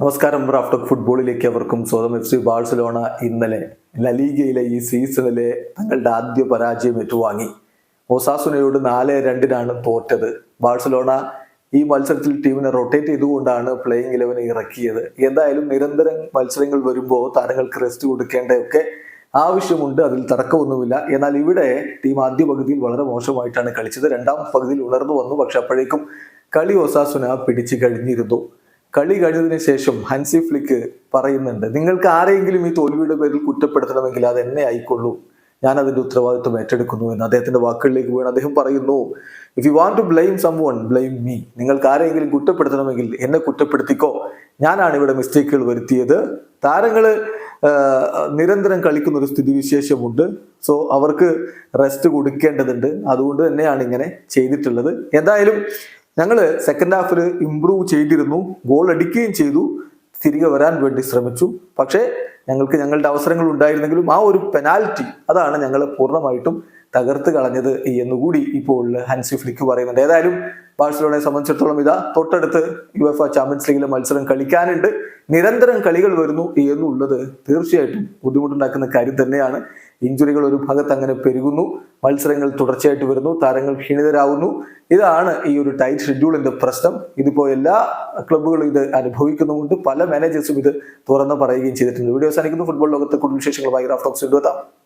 നമസ്കാരം. റാഫ്റ്റോക്ക് ഫുട്ബോളിലേക്ക് അവർക്കും സ്വന്തം എഫ് സി ബാഴ്സലോണ ഇന്നലെ ലലീഗയിലെ ഈ സീസണിലെ തങ്ങളുടെ ആദ്യ പരാജയം ഏറ്റുവാങ്ങി. ഒസാസുനയോട് നാല് രണ്ടിനാണ് തോറ്റത്. ബാഴ്സലോണ ഈ മത്സരത്തിൽ ടീമിനെ റൊട്ടേറ്റ് ചെയ്തുകൊണ്ടാണ് പ്ലേയിങ് ഇലവനെ ഇറക്കിയത്. എന്തായാലും നിരന്തരം മത്സരങ്ങൾ വരുമ്പോൾ താരങ്ങൾക്ക് റെസ്റ്റ് കൊടുക്കേണ്ടതൊക്കെ ആവശ്യമുണ്ട്. അതിൽ തർക്കമൊന്നുമില്ല. എന്നാൽ ഇവിടെ ടീം ആദ്യ പകുതിയിൽ വളരെ മോശമായിട്ടാണ് കളിച്ചത്. രണ്ടാം പകുതിയിൽ ഉണർന്നു വന്നു. പക്ഷെ അപ്പോഴേക്കും കളി ഒസാസുന പിടിച്ചു കഴിഞ്ഞിരുന്നു. കളി കഴിഞ്ഞതിന് ശേഷം ഹൻസി ഫ്ലിക്ക് പറയുന്നുണ്ട് നിങ്ങൾക്ക് ആരെങ്കിലും ഈ തോൽവിയുടെ പേരിൽ കുറ്റപ്പെടുത്തണമെങ്കിൽ അത് എന്നെ ആയിക്കൊള്ളൂ. ഞാൻ അതിന്റെ ഉത്തരവാദിത്വം ഏറ്റെടുക്കുന്നു എന്ന് അദ്ദേഹത്തിന്റെ വാക്കുകളിലേക്ക് വീണ് അദ്ദേഹം പറയുന്നു if you want to blame someone blame me നിങ്ങൾക്ക് ആരെങ്കിലും കുറ്റപ്പെടുത്തണമെങ്കിൽ എന്നെ കുറ്റപ്പെടുത്തിക്കോ. ഞാനാണ് ഇവിടെ മിസ്റ്റേക്കുകൾ വരുത്തിയത്. താരങ്ങൾ നിരന്തരം കളിക്കുന്ന ഒരു സ്ഥിതിവിശേഷമുണ്ട്. സോ അവർക്ക് റെസ്റ്റ് കൊടുക്കേണ്ടതുണ്ട്. അതുകൊണ്ട് തന്നെയാണ് ഇങ്ങനെ ചെയ്തിട്ടുള്ളത്. എന്തായാലും ഞങ്ങൾ സെക്കൻഡ് ഹാഫിൽ ഇമ്പ്രൂവ് ചെയ്തിരുന്നു ഗോൾ അടിക്കുകയും ചെയ്തു തിരികെ വരാൻ വേണ്ടി ശ്രമിച്ചു. പക്ഷേ ഞങ്ങൾക്ക് ഞങ്ങളുടെ അവസരങ്ങൾ ഉണ്ടായിരുന്നെങ്കിലും ആ ഒരു പെനാൽറ്റി അതാണ് ഞങ്ങൾ പൂർണമായിട്ടും തകർത്ത് കളഞ്ഞത് എന്നുകൂടി ഇപ്പോൾ ഹൻസി ഫ്ലിക്ക് പറയുന്നുണ്ട്. ഏതായാലും ബാഴ്സലോണയെ സംബന്ധിച്ചിടത്തോളം ഇതാ തൊട്ടടുത്ത് യു എഫ് ചാമ്പ്യൻസ് ലീഗിലെ മത്സരം കളിക്കാനുണ്ട്. നിരന്തരം കളികൾ വരുന്നു എന്നുള്ളത് തീർച്ചയായിട്ടും ബുദ്ധിമുട്ടുണ്ടാക്കുന്ന കാര്യം തന്നെയാണ്. ഇഞ്ചുറികൾ ഒരു ഭാഗത്ത് അങ്ങനെ പെരുകുന്നു. മത്സരങ്ങൾ തുടർച്ചയായിട്ട് വരുന്നു. താരങ്ങൾ ക്ഷീണിതരാകുന്നു ഇതാണ് ഈ ഒരു ടൈറ്റ് ഷെഡ്യൂളിന്റെ പ്രശ്നം. ഇതിപ്പോ എല്ലാ ക്ലബ്ബുകളും ഇത് അനുഭവിക്കുന്നുമുണ്ട്. പല മാനേജേഴ്സും ഇത് തുറന്ന് പറയുകയും ചെയ്തിട്ടുണ്ട്. വീഡിയോ സാധിക്കുന്നു ഫുട്ബോൾ ലോകത്തെ കൂടുതൽ വിശേഷങ്ങളുമായി ഭയങ്കര എത്താം.